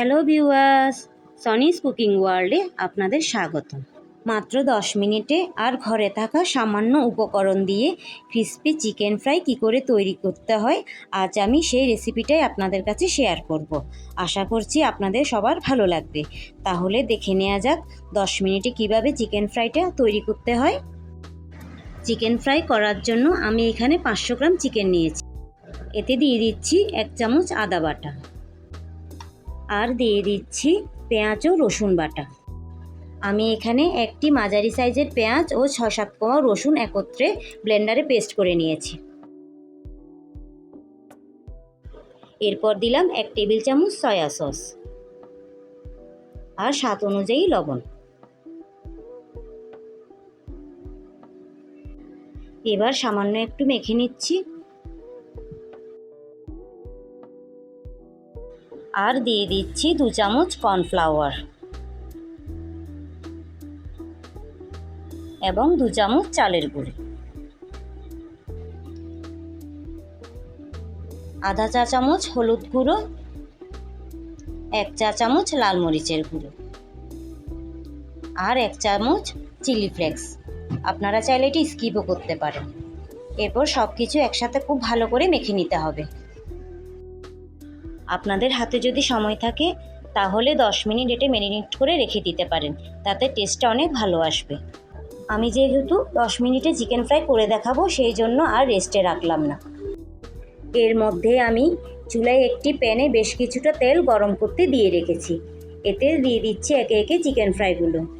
Hello viewers সনিস cooking ওয়ার্ল্ডে আপনাদের স্বাগত মাত্র দশ মিনিটে আর ঘরে থাকা সামান্য উপকরণ দিয়ে ক্রিস্পি চিকেন ফ্রাই কী করে তৈরি করতে হয়, আজ আমি সেই রেসিপিটাই আপনাদের কাছে শেয়ার করব। আশা করছি আপনাদের সবার ভালো লাগবে। তাহলে দেখে নেওয়া যাক দশ মিনিটে কীভাবে চিকেন ফ্রাইটা তৈরি করতে হয়। চিকেন ফ্রাই করার জন্য আমি এখানে পাঁচশো গ্রাম চিকেন নিয়েছি। এতে দিয়ে দিচ্ছি এক চামচ আদা বাটা। আর দিয়ে দিচ্ছি পেঁয়াজ ও রসুন বাটা। আমি এখানে একটি মাঝারি সাইজের পেঁয়াজ ও ছ সাত কোয়া রসুন একত্রে ব্লেন্ডারে পেস্ট করে নিয়েছি। এরপর দিলাম এক টেবিল চামচ সয়া সস আর স্বাদ অনুযায়ী লবণ। এবার সামান্য একটু মেখে নিচ্ছি। আর দিয়ে দিচ্ছি দু চামচ কর্নফ্লাওয়ার। এবং দু চামচ চালের গুঁড়ি। আধা চা চামচ হলুদ গুঁড়ো, এক চা চামচ লাল মরিচের গুঁড়ো, আর এক চামচ চিলি ফ্লেক্স। আপনারা চাইলে এটি স্কিপও করতে পারেন। এরপর সব কিছু একসাথে খুব ভালো করে মেখে নিতে হবে। আপনাদের হাতে যদি সময় থাকে, তাহলে দশ মিনিট এটে ম্যারিনেট করে রেখে দিতে পারেন। তাতে টেস্টটা অনেক ভালো আসবে। আমি যেহেতু দশ মিনিটে চিকেন ফ্রাই করে দেখাবো, সেই জন্য আর রেস্টে রাখলাম না। এর মধ্যে আমি চুলায় একটি প্যানে বেশ কিছুটা তেল গরম করতে দিয়ে রেখেছি। এতে দিয়ে দিচ্ছি একে একে চিকেন ফ্রাইগুলো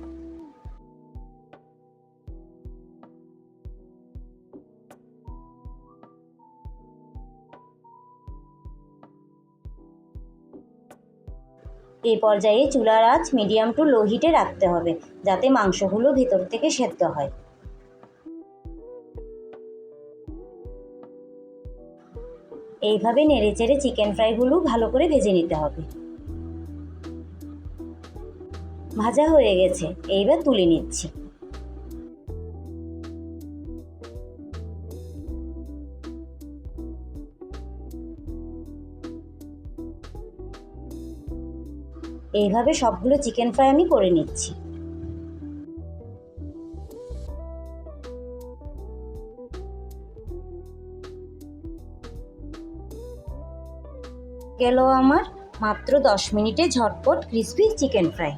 এই পর্যায়ে চুলার আঁচ মিডিয়াম টু লো হিটে রাখতে হবে, যাতে মাংসগুলো ভেতর থেকে সেদ্ধ হয়। এইভাবে নেড়ে চেড়ে চিকেন ফ্রাইগুলো ভালো করে ভেজে নিতে হবে। ভাজা হয়ে গেছে, এইবার তুলে নিচ্ছি। এইভাবে সবগুলো চিকেন ফ্রাই আমি করে নিচ্ছি। গেল আমার মাত্র দশ মিনিটে ঝটপট ক্রিসপি চিকেন ফ্রাই।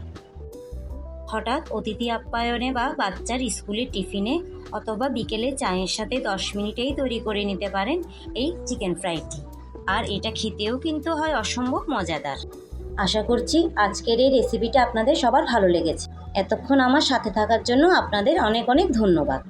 হঠাৎ অতিথি আপ্যায়নে বা বাচ্চার স্কুলের টিফিনে অথবা বিকেলে চায়ের সাথে দশ মিনিটেই তৈরি করে নিতে পারেন এই চিকেন ফ্রাইটি। আর এটা খেতেও কিন্তু হয় অসম্ভব মজাদার। আশা করছি আজকের এই রেসিপিটা আপনাদের সবার ভালো লেগেছে। এতক্ষণ আমার সাথে থাকার জন্য আপনাদের অনেক অনেক ধন্যবাদ।